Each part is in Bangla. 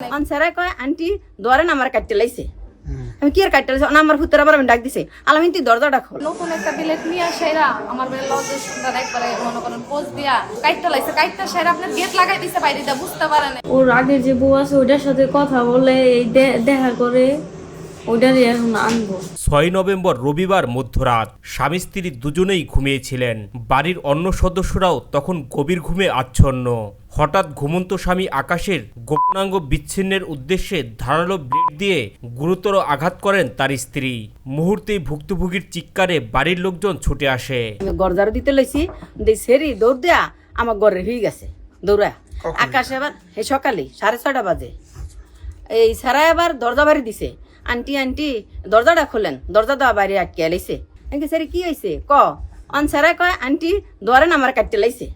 আনসারে কয় আন্টি দোয়ারেন আমার কাটতে লাইছে। আমি কি আর কাটতে লাইছে? আমার ফুতের আবার আমি ডাক দিছে। আলাম তুই দরজাটা খোল। নতুন একটা বিলেট নিয়ে সেরা আমার বেলা লজে সুন্দর একবারে মনে করেন পোজ দিয়া কাইটটা লাইছে। কাইটটা সেরা আপনার গেট লাগাই দিছে বাইরে দিয়া বুঝতে পারে না ওর আগের যে বউ আছে ওইটার সাথে কথা বলে দে- দেখা করে। ওইটারই এখন আনব। ছয় নভেম্বর রবিবার মধ্যরাত স্বামী স্ত্রী দুজনেই ঘুমিয়েছিলেন। বাড়ির অন্য সদস্যরাও তখন গভীর ঘুমে আচ্ছন্ন। হঠাৎ ঘুমন্ত স্বামী আকাশের গোপনাঙ্গ বিচ্ছিন্নের উদ্দেশ্যে ধারালো ব্লেড দিয়ে গুরুতর আঘাত করেন তার স্ত্রী। মুহূর্তেই ভুক্তভোগীর চিৎকারে বাড়ির লোকজন ছুটে আসে। আমি গরদার দিতে লইছি সেরি দৌড় দেয়া আমার গড়ে হয়ে গেছে দৌড়া আকাশ এবার হে সকালে সাড়ে ছয়টা বাজে। এই সারা এবার দরজা বাড়ি দিছে। আন্টি আন্টি, দরজাটা খোলেন। দরজা দেওয়া বাইরে আটকে লাইছে আমি সেরি কি হয়েছে ক। অন সারা কয়, আন্টি দোয়ারেন আমার কাটতে লাইছে।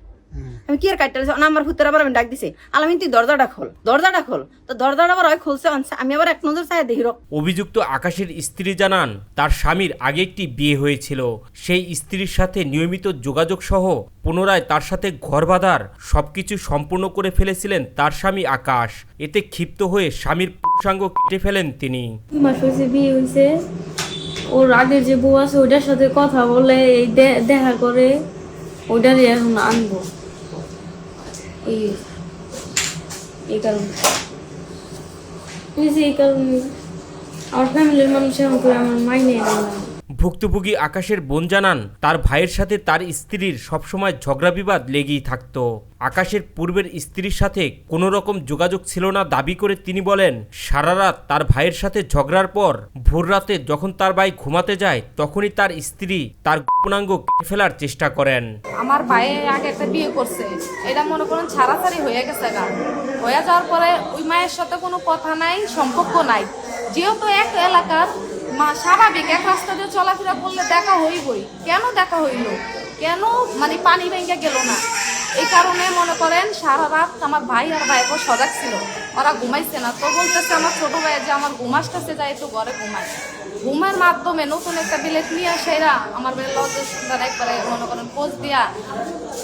আমি কি আর কাটতে না আমার ফুতের আবার আমি ডাক দিছে। আলামিন তুই দরজাটা খোল দরজাটা খোল তো দরজাটা আবার ওই খুলছে আমি আবার এক নজর চাই দেখি অভিযুক্ত আকাশের স্ত্রী জানান তার স্বামীর আগে একটি বিয়ে হয়েছিল। সেই স্ত্রীর সাথে নিয়মিত যোগাযোগ সহ পুনরায় তার সাথে ঘর বাঁধার সবকিছু সম্পূর্ণ করে ফেলেছিলেন তার স্বামী আকাশ। এতে ক্ষিপ্ত হয়ে স্বামীর পুরুষাঙ্গ কেটে ফেলেন তিনি। বিয়ে হয়েছে ওর আগের যে বউ আছে ওইটার সাথে কথা বলে এই দেখা করে ওইটারই এখন আনব। এই এই কারণে। এই কারণে। আমার ফ্যামিলির মানুষের এখন আমার মাইনে ভুক্তভোগী আকাশের বোন জানান, তার ভাইয়ের সাথে তার স্ত্রীর সবসময় ঝগড়া বিবাদ লেগেই থাকত। আকাশের পূর্বের স্ত্রীর সাথে কোনো রকম যোগাযোগ ছিল না দাবি করে তিনি বলেন, সারা রাত তার ভাইয়ের সাথে ঝগড়ার পর ভোর রাতে যখন তার ভাই ঘুমাতে যায়, তখনই তার স্ত্রী তার গোপনাঙ্গ কেটে ফেলার চেষ্টা করেন। আমার ভাই আগে একটা বিয়ে করছে, এটা মনে করেন ছাড়াছাড়ি হয়ে গেছে হয়ে যাওয়ার পরে ওই মায়ের সাথে কোনো কথা নাই, সম্পর্ক নাই। যেহেতু এক এলাকার মা, স্বাভাবিক, এক রাস্তা দিয়ে চলাফেরা করলে দেখা হইবই। কেন দেখা হইল? কেন মানে পানি ভেঙে গেল না? এই কারণে মনে করেন, সারা রাত আমার ভাই আর ভাইপো সজাগ ছিল। ওরা ঘুমাইছে না। তো বলতেছে আমার ছোট ভাই যে আমার ঘুম আসতেছে, যাই একটু ঘরে ঘুমায় ঘুমের মাধ্যমে নতুন একটা বিলেট নিয়ে সেরা আমার বেলা একবারে মনে করেন পোজ দিয়া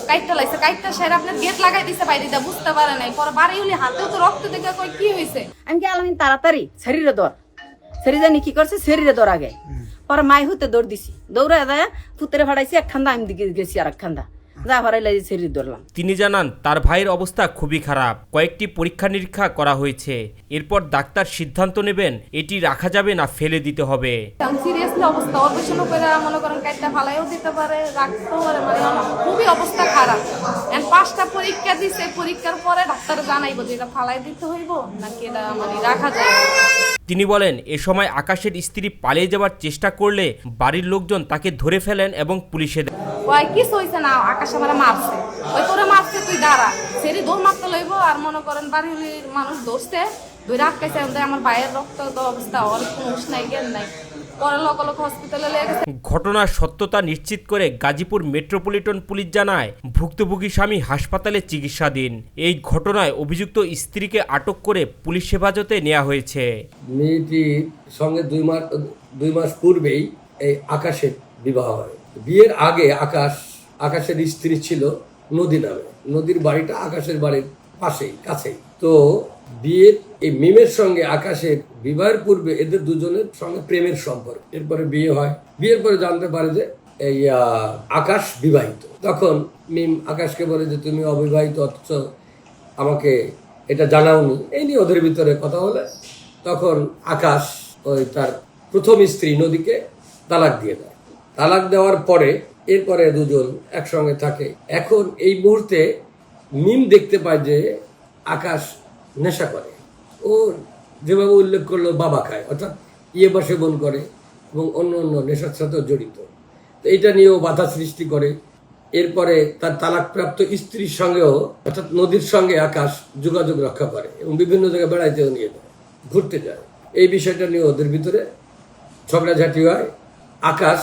কাইটটা লাইছে। কাইটটা সেরা আপনার গেট লাগাই দিছে বাইরে দিয়া, বুঝতে পারে নাই। পরে বাড়ি হলে হাতেও তো রক্ত দেখে কই কি হয়েছে আমি কি আলামিন তাড়াতাড়ি? শরীরে দর শরীর জানি কি করছে? শরীরে দর আগে পরে মাই হতে দৌড় দিছি। দৌড়ে দেয় ফুতেরে ফাড়াইছি এক খান্দা আমি দিকে গেছি আর এক খান্দা যা ফাড়াইলে শরীর দৌড়লাম। তিনি জানান তার ভাইয়ের অবস্থা খুবই খারাপ। কয়েকটি পরীক্ষা নিরীক্ষা করা হয়েছে। এরপর ডাক্তার সিদ্ধান্ত নেবেন এটি রাখা যাবে না ফেলে দিতে হবে। সিরিয়াসলি অবস্থা। অপারেশনও করে মনে করেন কাইটটা ফালাইও দিতে পারে রাখতেও পারে মানে খুবই অবস্থা খারাপ। পাঁচটা পরীক্ষা দিছে পরীক্ষার পরে ডাক্তার জানাইবো যে এটা ফালাই দিতে হইব নাকি এটা মানে রাখা যায়। তিনি বলেন এ সময় আকাশের স্ত্রী পালিয়ে যাওয়ার চেষ্টা করলে বাড়ির লোকজন তাকে ধরে ফেলেন এবং পুলিশে ওই কিছু হইছে না আকাশ আমার মারছে। ওই তোরে মারছে তুই দাঁড়া। সেরি দৌড় মারতে লইব আর মনে করেন বাড়ির মানুষ ধরছে। ধরে আটকাইছে আমার ভাইয়ের রক্ত অবস্থা ওর কোনো নাই জ্ঞান নাই। পরে লোক লোক হসপিটালে লেগে গেছে। ঘটনার সত্যতা নিশ্চিত করে গাজীপুর মেট্রোপলিটন পুলিশ জানায় ভুক্তভোগী স্বামী হাসপাতালে চিকিৎসাধীন। এই ঘটনায় অভিযুক্ত স্ত্রীকে আটক করে পুলিশ হেফাজতে নেওয়া হয়েছে। মেয়েটির সঙ্গে দুই মাস দুই মাস পূর্বেই এই আকাশের বিবাহ হয়। বিয়ের আগে আকাশ আকাশের স্ত্রী ছিল নদী নামে। নদীর বাড়িটা আকাশের বাড়ির পাশেই কাছেই। তো বিয়ের এই মিমের সঙ্গে আকাশের বিবাহের পূর্বে এদের দুজনের সঙ্গে প্রেমের সম্পর্ক। এরপরে বিয়ে হয়। বিয়ের পরে জানতে পারে যে এই আকাশ বিবাহিত। তখন মিম আকাশকে বলে যে, তুমি অবিবাহিত, অথচ আমাকে এটা জানাওনি। এই নিয়ে ওদের ভিতরে কথা হলে তখন আকাশ ওই তার প্রথম স্ত্রী নদীকে তালাক দিয়ে দেয়। তালাক দেওয়ার পরে এরপরে দুজন একসঙ্গে থাকে। এখন এই মুহূর্তে মিম দেখতে পায় যে আকাশ নেশা করে। ও যেভাবে উল্লেখ করল, বাবা খায়, অর্থাৎ ইয়ে বা সেবন করে এবং অন্য অন্য নেশার সাথেও জড়িত। তো এটা নিয়েও বাধা সৃষ্টি করে। এরপরে তার তালাকপ্রাপ্ত স্ত্রীর সঙ্গেও, অর্থাৎ নদীর সঙ্গে আকাশ যোগাযোগ রক্ষা করে এবং বিভিন্ন জায়গায় বেড়াইতেও নিয়ে যায়, ঘুরতে যায়। এই বিষয়টা নিয়ে ওদের ভিতরে ঝগড়াঝাটি হয়। আকাশ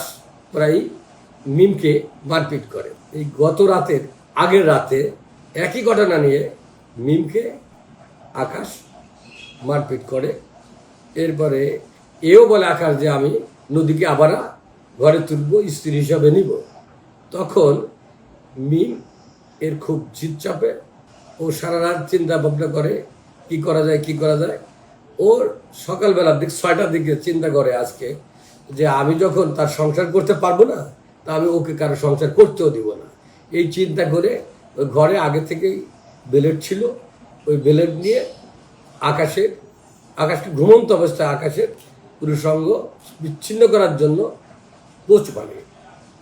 প্রায় মিমকে মারপিট করে। এই গত রাতের আগের রাতে একই ঘটনা নিয়ে মিমকে আকাশ মারপিট করে। এরপরে এও বলে আকাশ যে আমি নদীকে আবার ঘরে তুলব, স্ত্রী হিসাবে নিব। তখন মিম এর খুব জিদ চাপে ও সারা রাত চিন্তা ভাবনা করে, কি করা যায়, কি করা যায়। ওর সকালবেলার দিক, ছয়টার দিকে চিন্তা করে আজকে যে আমি যখন তার সংসার করতে পারব না, তা আমি ওকে কারও সংসার করতেও দিব না। এই চিন্তা করে ঘরে আগে থেকেই বেলেট ছিল। ওই বেলেট নিয়ে আকাশের আকাশকে ঘুমন্ত অবস্থায় আকাশের পুরুষঙ্গ বিচ্ছিন্ন করার জন্য পোচ বানিয়ে।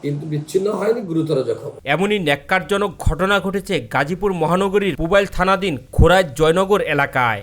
কিন্তু বিচ্ছিন্ন হয়নি গুরুতর জখম। এমনই ন্যাক্কারজনক ঘটনা ঘটেছে গাজীপুর মহানগরীর পুবাইল থানাধীন খোরাজ জয়নগর এলাকায়।